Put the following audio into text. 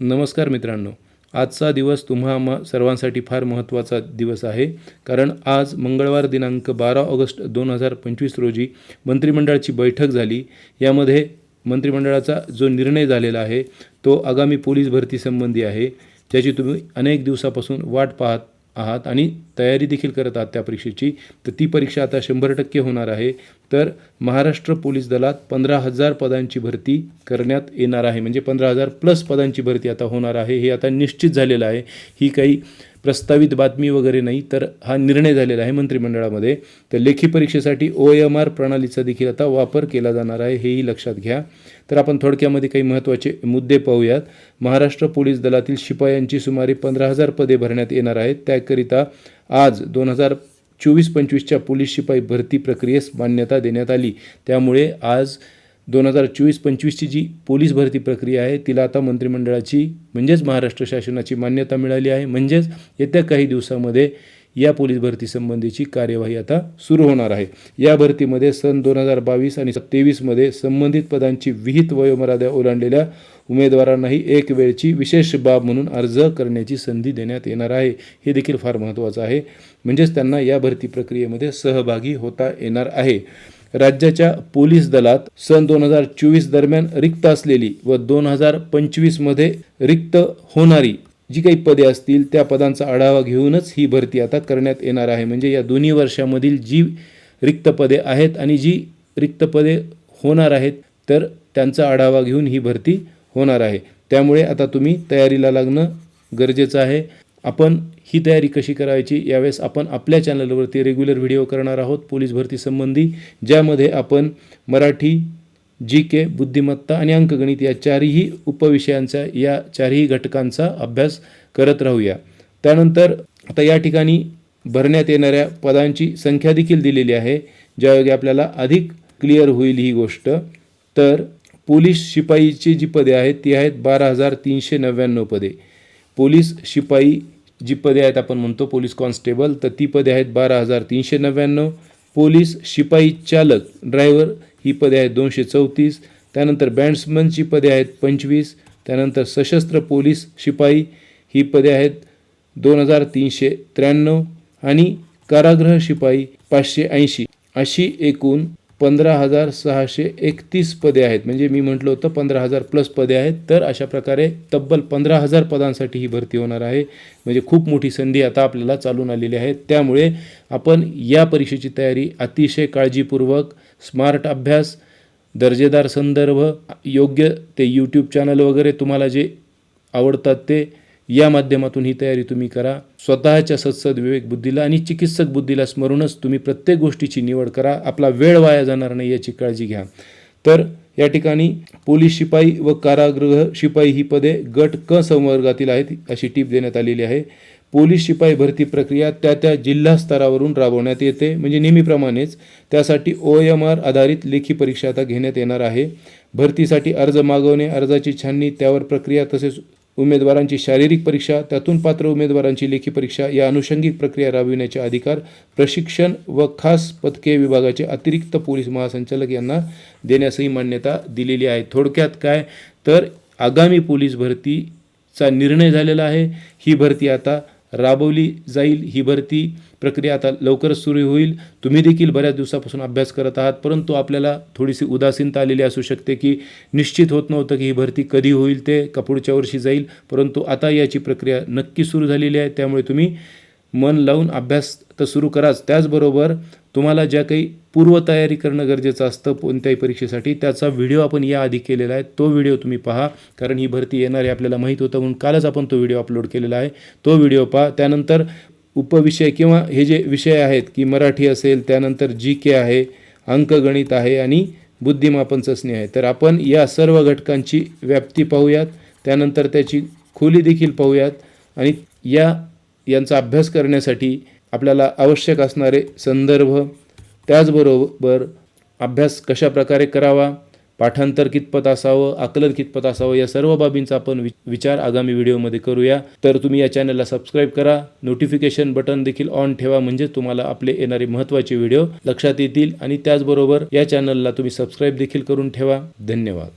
नमस्कार मित्रांनो आजचा दिवस तुम्हा म सर्वांसाठी फार महत्त्वाचा दिवस आहे कारण आज मंगळवार दिनांक बारा ऑगस्ट दोन हजार पंचवीस रोजी मंत्रिमंडळाची बैठक झाली. यामध्ये मंत्रिमंडळाचा जो निर्णय झालेला आहे तो आगामी पोलीस भरतीसंबंधी आहे. ज्याची तुम्ही अनेक दिवसापासून वाट पाहत आहात आणि तयारी देखील करत आहात त्या परीक्षेची तर ती परीक्षा आता शंभर टक्के होणार आहे. तर महाराष्ट्र पोलीस दलात पंधरा हजार पदांची भरती करण्यात येणार आहे. म्हणजे पंधरा हजार प्लस पदांची भरती आता होणार आहे. हे आता निश्चित झालेलं आहे. ही काही प्रस्तावित बातमी वगैरे नाही तर हा निर्णय झालेला आहे मंत्रिमंडळामध्ये. तर लेखी परीक्षेसाठी ओ एम आर प्रणालीचा देखील आता वापर केला जाणार आहे हेही लक्षात घ्या. तर आपण थोडक्यामध्ये काही महत्त्वाचे मुद्दे पाहूयात. महाराष्ट्र पोलीस दलातील शिपायांची सुमारे पंधरा हजार पदे भरण्यात येणार आहेत. त्याकरिता आज दोन हजार चोवीस पंचवीसच्या पोलीस शिपाई भरती प्रक्रियेस मान्यता देण्यात आली. त्यामुळे आज दोन हजार चोवीस पंचवीसची जी पोलीस भरती प्रक्रिया आहे तिला आता मंत्रिमंडळाची म्हणजेच महाराष्ट्र शासनाची मान्यता मिळाली आहे. म्हणजेच येत्या काही दिवसामध्ये या पोलीस भरतीसंबंधीची कार्यवाही आता सुरू होणार आहे. या भरतीमध्ये सन दोन हजार बावीस आणि तेवीसमध्ये संबंधित पदांची विहित वयोमर्यादा ओलांडलेल्या उमेदवारांनाही एक वेळची विशेष बाब म्हणून अर्ज करण्याची संधी देण्यात येणार आहे. हे देखील फार महत्त्वाचं आहे. म्हणजेच त्यांना या भरती प्रक्रियेमध्ये सहभागी होता येणार आहे. राज्याच्या पोलीस दलात सन दोन हजार चोवीस दरम्यान रिक्त असलेली व दोन हजार पंचवीसमध्ये रिक्त होणारी जी काही पदे असतील त्या पदांचा आढावा घेऊनच ही भरती आता करण्यात येणार आहे. म्हणजे या दोन्ही वर्षामधील जी रिक्त पदे आहेत आणि जी रिक्त पदे होणार आहेत तर त्यांचा आढावा घेऊन ही भरती होणार आहे. त्यामुळे आता तुम्ही तयारीला लागणं गरजेचं आहे. आपण ही तयारी कशी करायची यावेळेस आपण आपल्या चॅनलवरती रेग्युलर व्हिडिओ करणार आहोत पोलीस भरती संबंधी ज्यामध्ये आपण मराठी जी के बुद्धिमत्ता आणि अंकगणित या चारही उपविषयांचा या चारही घटकांचा अभ्यास करत राहूया. त्यानंतर आता या ठिकाणी भरण्यात येणाऱ्या पदांची संख्या देखील दिलेली आहे ज्यायोगे आपल्याला अधिक क्लिअर होईल ही गोष्ट. तर पोलीस शिपाईची जी पदे आहेत ती आहेत बारा हजार तीनशे नव्याण्णव पदे. पोलीस शिपाई जी पदे आहेत आपण म्हणतो पोलीस कॉन्स्टेबल तर ती पदे आहेत बारा हजार तीनशे नव्याण्णव. पोलीस शिपाई चालक ड्रायव्हर ही पदे आहेत दोनशे चौतीस. त्यानंतर बँड्समनची पदे आहेत पंचवीस. त्यानंतर सशस्त्र पोलीस शिपाई ही पदे आहेत दोन हजार तीनशे त्र्याण्णव. आणि कारागृह शिपाई पाचशे ऐंशी. अशी एकूण पंधरा हजार सहाशे एकतीस पदे आहेत. म्हणजे मी म्हटलं होतं पंधरा हजार प्लस पदे आहेत. तर अशा प्रकारे तब्बल पंधरा हजार पदांसाठी ही भरती होणार आहे. म्हणजे खूप मोठी संधी आता आपल्याला चालून आलेली आहे. त्यामुळे आपण या परीक्षेची तयारी अतिशय काळजीपूर्वक स्मार्ट अभ्यास दर्जेदार संदर्भ योग्य ते यूट्यूब चॅनल वगैरे तुम्हाला जे आवडतात ते या माध्यमातून ही तयारी तुम्ही करा. स्वतःच्या सत्सद विवेक बुद्धीला आणि चिकित्सक बुद्धीला स्मरूनच तुम्ही प्रत्येक गोष्टीची निवड करा. आपला वेळ वाया जाणार नाही याची काळजी घ्या. तर या ठिकाणी पोलीस शिपाई व कारागृह शिपाई ही पदे गट क संवर्गातील आहेत अशी टीप देण्यात आलेली आहे. पोलीस शिपाई भरती प्रक्रिया त्या त्या जिल्हा स्तरावरून राबवण्यात येते. म्हणजे नेहमीप्रमाणेच त्यासाठी ओ एम आर आधारित लेखी परीक्षा आता घेण्यात येणार आहे. भरतीसाठी अर्ज मागवणे अर्जाची छाननी त्यावर प्रक्रिया तसेच उमेदवारांची शारीरिक परीक्षा त्यातून पात्र उमेदवारांची लेखी परीक्षा या अनुषंगिक प्रक्रिया राबविण्याचे अधिकार प्रशिक्षण व खास पथके विभागाचे अतिरिक्त पोलीस महासंचालक यांना देण्यासही मान्यता दिलेली आहे. थोडक्यात काय? तर आगामी पोलीस भरतीचा निर्णय झालेला आहे. ही भरती आता राबवली जाईल. ही भरती प्रक्रिया आता लवकरच सुरू होईल. तुम्ही देखील बऱ्याच दिवसापासून अभ्यास करत आहात परंतु आपल्याला थोडीशी उदासीनता आलेली असू शकते की निश्चित होत नव्हतं की ही भरती कधी होईल ते का पुढच्या वर्षी जाईल परंतु आता याची प्रक्रिया नक्की सुरू झालेली आहे. त्यामुळे तुम्ही मन लावून अभ्यास तर सुरू कराच. त्याचबरोबर तुम्हाला ज्या काही पूर्वतयारी करणं गरजेचं असतं कोणत्याही परीक्षेसाठी त्याचा व्हिडिओ आपण याआधी केलेला आहे. तो व्हिडिओ तुम्ही पहा कारण ही भरती येणार आहे आपल्याला माहीत होतं म्हणून कालच आपण तो व्हिडिओ अपलोड केलेला आहे. तो व्हिडिओ पहा. त्यानंतर उपविषय किंवा हे जे विषय आहेत की मराठी असेल त्यानंतर जी के आहे अंकगणित आहे आणि बुद्धिमापन चाचणी आहे. तर आपण या सर्व घटकांची व्याप्ती पाहूयात त्यानंतर त्याची खोली देखील पाहूयात आणि या यांचा अभ्यास करण्यासाठी आपल्याला आवश्यक असणारे संदर्भ त्याचबरोबर अभ्यास कशा प्रकारे करावा पाठांतर कितपत असावं आकलन कितपत असावं या सर्व बाबींचा आपण वि विचार आगामी व्हिडिओमध्ये करूया. तर तुम्ही या चॅनलला सबस्क्राईब करा. नोटिफिकेशन बटन देखील ऑन ठेवा म्हणजे तुम्हाला आपले येणारे महत्त्वाचे व्हिडिओ लक्षात येतील. आणि त्याचबरोबर या चॅनलला तुम्ही सबस्क्राईब देखील करून ठेवा. धन्यवाद.